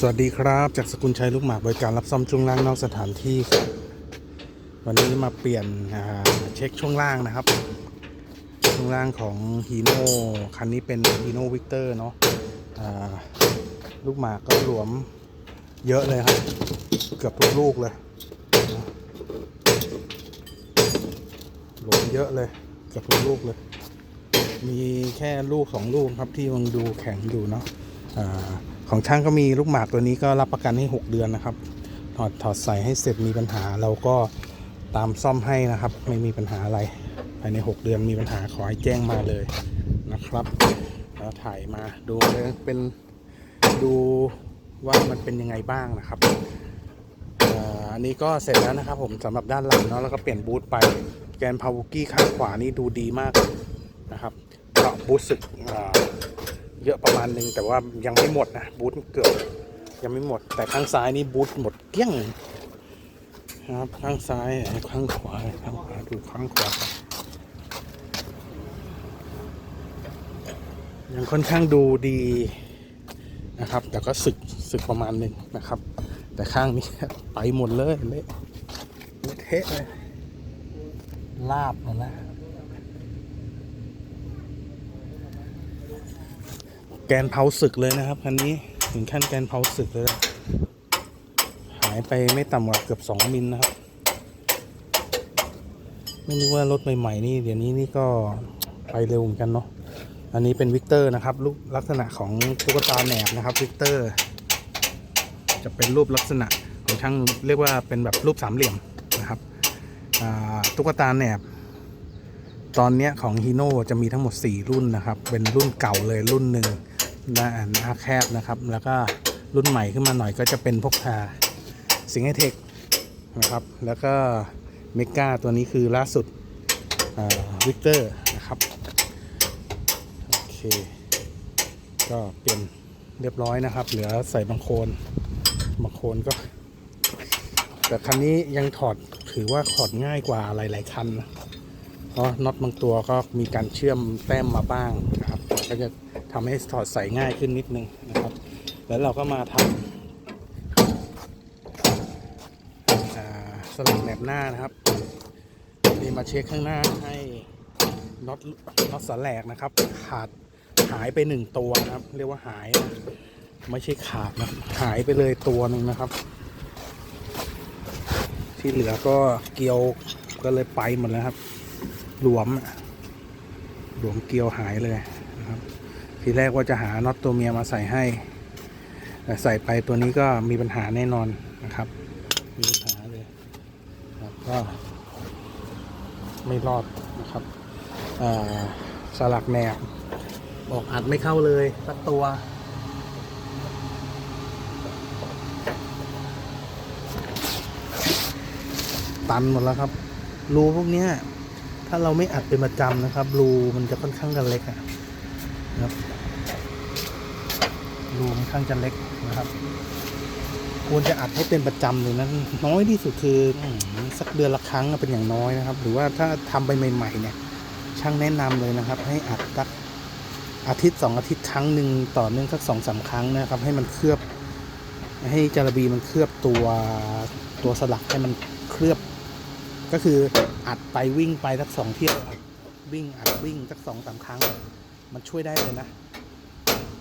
สวัสดีครับ จากสกุลชัยลูกหมากบริการรับซ่อมช่วงล่างนอกสถานที่ วันนี้มาเปลี่ยนเช็คช่วงล่างนะครับ ช่วงล่างของฮีโน่คันนี้เป็นฮีโน่วิกเตอร์เนาะลูกหมากก็หลวมเยอะเลยครับ เกือบทุกลูกเลย หลวมเยอะเลย เกือบทุกลูกเลย มีแค่ลูกสองลูกครับที่มันดูแข็งอยู่เนาะ ของช่างก็มีลูกหมากตัวนี้ก็รับประกันให้ 6 เดือนนะครับ ถอดถอดใส่ให้เสร็จมีปัญหาเราก็ตามซ่อมให้นะครับ ไม่มีปัญหาอะไรภายใน 6 เดือนมีปัญหาขอให้แจ้งมาเลยนะครับแล้วถ่ายมาดูเลยเป็นดูว่ามันเป็นยังไงบ้างนะครับอ่าอันนี้ก็เสร็จแล้วนะครับ ผมสำหรับด้านหลังเนาะแล้วก็เปลี่ยนบูทไปแกนพาวกี้ข้างขวานี่ดูดีมากนะครับก็บูทสึกอ่า เยอะประมาณนึง แต่ว่ายังไม่หมดนะบูทเกือบยังไม่หมด แต่ข้างซ้ายนี่บูทหมดเกลี้ยงนะครับข้างซ้ายข้างขวาข้างขวาดูข้างขวายังค่อนข้างดูดีนะครับ แต่ก็สึกสึกประมาณหนึ่งนะครับ แต่ข้างนี้ไปหมดเลยเละเละเทะเลยลาบหมดแล้ว แกนเผาศึกเลยนะครับคันนี้ถึงขั้นแกนเผาศึกเลย หายไปไม่ต่ำกว่าเกือบสองมิลนะครับ ไม่นึกว่ารถใหม่ๆนี่เดี๋ยวนี้นี่ก็ไปเร็วเหมือนกันเนาะอันนี้เป็นวิกเตอร์นะครับรูปลักษณะของตุ๊กตาแหนบนะครับวิกเตอร์ จะเป็นรูปลักษณะของช่างเรียกว่าเป็นแบบรูปสามเหลี่ยมนะครับตุ๊กตาแหนบตอนนี้ของฮีโน่จะมีทั้งหมด 4 รุ่นนะครับ เป็นรุ่นเก่าเลยรุ่นหนึ่ง หน้าหน้าแคบนะครับ แล้วก็รุ่นใหม่ขึ้นมาหน่อยก็จะเป็นพวกอ่าสิงห์ไฮเทคนะครับ แล้วก็เมกาตัวนี้คือล่าสุดวิกเตอร์นะครับ โอเค ก็เปลี่ยนเรียบร้อยนะครับ เหลือใส่บางโคนบางโคนก็ แต่คันนี้ยังถอดถือว่าถอดง่ายกว่าหลายๆคันนะเพราะน็อตบางตัวก็มีการเชื่อมแต้มมาบ้างนะครับก็จะ ทำให้ถอดใส่ง่ายขึ้นนิดนึงนะครับ แล้วเราก็มาทำสลักแหนบหน้านะครับนี่มาเช็คข้างหน้าให้น็อตน็อตสแลกนะครับ ขาดหายไปหนึ่งตัวนะครับ เรียกว่าหายนะไม่ใช่ขาดนะหายไปเลยตัวหนึ่งนะครับ ที่เหลือก็เกลียวก็เลยไปหมดแล้วครับหลวมอะหลวมเกลียวหายเลยนะครับ ทีแรกว่าจะหาน็อตตัวเมียมาใส่ให้ แต่ใส่ไปตัวนี้ก็มีปัญหาแน่นอนนะครับ มีปัญหาเลยครับก็ไม่รอดนะครับสลักแหนบบอกอัดไม่เข้าเลยสักตัวตันหมดแล้วครับ รูพวกนี้ถ้าเราไม่อัดเป็นประจำนะครับ รูมันจะค่อนข้างจะเล็กอะนะครับ รูมันค่อนข้างจะเล็กนะครับ ควรจะอัดให้เป็นประจำเลยนะน้อยที่สุดคืออสักเดือนละครั้งเป็นอย่างน้อยนะครับ หรือว่าถ้าทำไปใหม่ ๆ เนี่ย ช่างแนะนำเลยนะครับ ให้อัดสักอาทิตย์สองอาทิตย์ครั้งหนึ่งต่อเนื่องสักสองสามครั้งนะครับ ให้มันเคลือบ ให้จารบีมันเคลือบตัวตัวสลักให้มันเคลือบ ก็คืออัดไปวิ่งไปสักสองเที่ยววิ่งอัดวิ่งสักสองสามครั้ง มันช่วยได้เลยนะ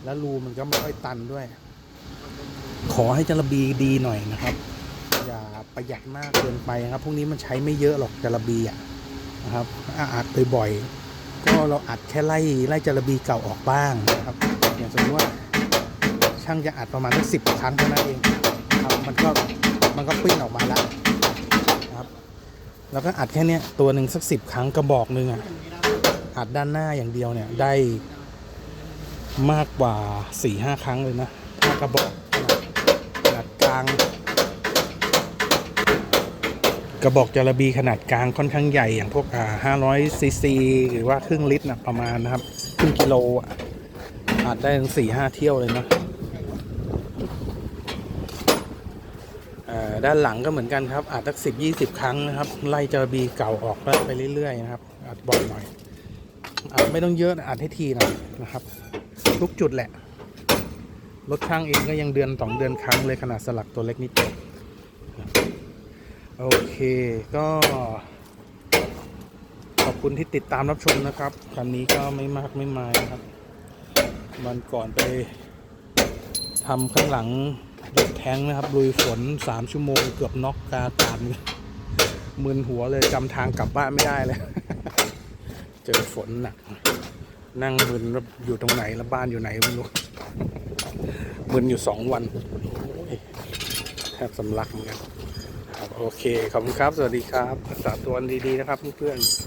แล้วรูมันก็ไม่ค่อยตันด้วย ขอให้จระบีดีหน่อยนะครับ อย่าประหยัดมากเกินไปนะครับ พวกนี้มันใช้ไม่เยอะหรอกจระบีอะนะครับถ้าอัดบ่อยๆก็เราอัดแค่ไล่ไล่จระบีเก่าออกบ้างนะครับ อย่างสมมติว่าช่างจะอัดประมาณสักสิบครั้งเท่านั้นเองครับมันก็มันก็ปิ้นออกมาแล้วนะครับ แล้วก็อัดแค่เนี้ยตัวหนึ่งสักสิบครั้งกระบอกหนึ่งอะอัดด้านหน้าอย่างเดียวเนี่ยได้ มากกว่าสี่ห้าครั้งเลยนะถ้ากระบอกขนาดกลาง กระบอกจระบีขนาดกลางค่อนข้างใหญ่อย่างพวกอ่าห้าร้อยซีซีหรือว่าครึ่งลิตรนะประมาณนะครับครึ่งกิโลอะอัดได้ถึงสี่ห้าเที่ยวเลยนะเอ่อด้านหลังก็เหมือนกันครับอาจสักสิบยี่สิบครั้งนะครับ ไล่จระบีเก่าออกไปเรื่อยๆนะครับอัดบ่อยหน่อยอัดไม่ต้องเยอะอัดให้ทีหน่อยนะครับ ทุกจุดแหละ รถช่างเองก็ยังเดือนสองเดือนครั้งเลยขนาดสลักตัวเล็กนิดเดียวโอเคก็ขอบคุณที่ติดตามรับชมนะครับคันนี้ก็ไม่มากไม่มายนะครับวันก่อนไปทำข้างหลังรถแท้งนะครับลุยฝนสามชั่วโมงเกือบน็อกกาตามมึนหัวเลยจำทางกลับบ้านไม่ได้เลย เจอฝนหนัก นั่งมึนอยู่ตรงไหนแล้วบ้านอยู่ไหนไม่รู้มึนอยู่สองวันแทบสำลักเหมือนกันครับโอเค ขอบคุณครับ สวัสดีครับรักษาตัวดีๆนะครับเพื่อนๆ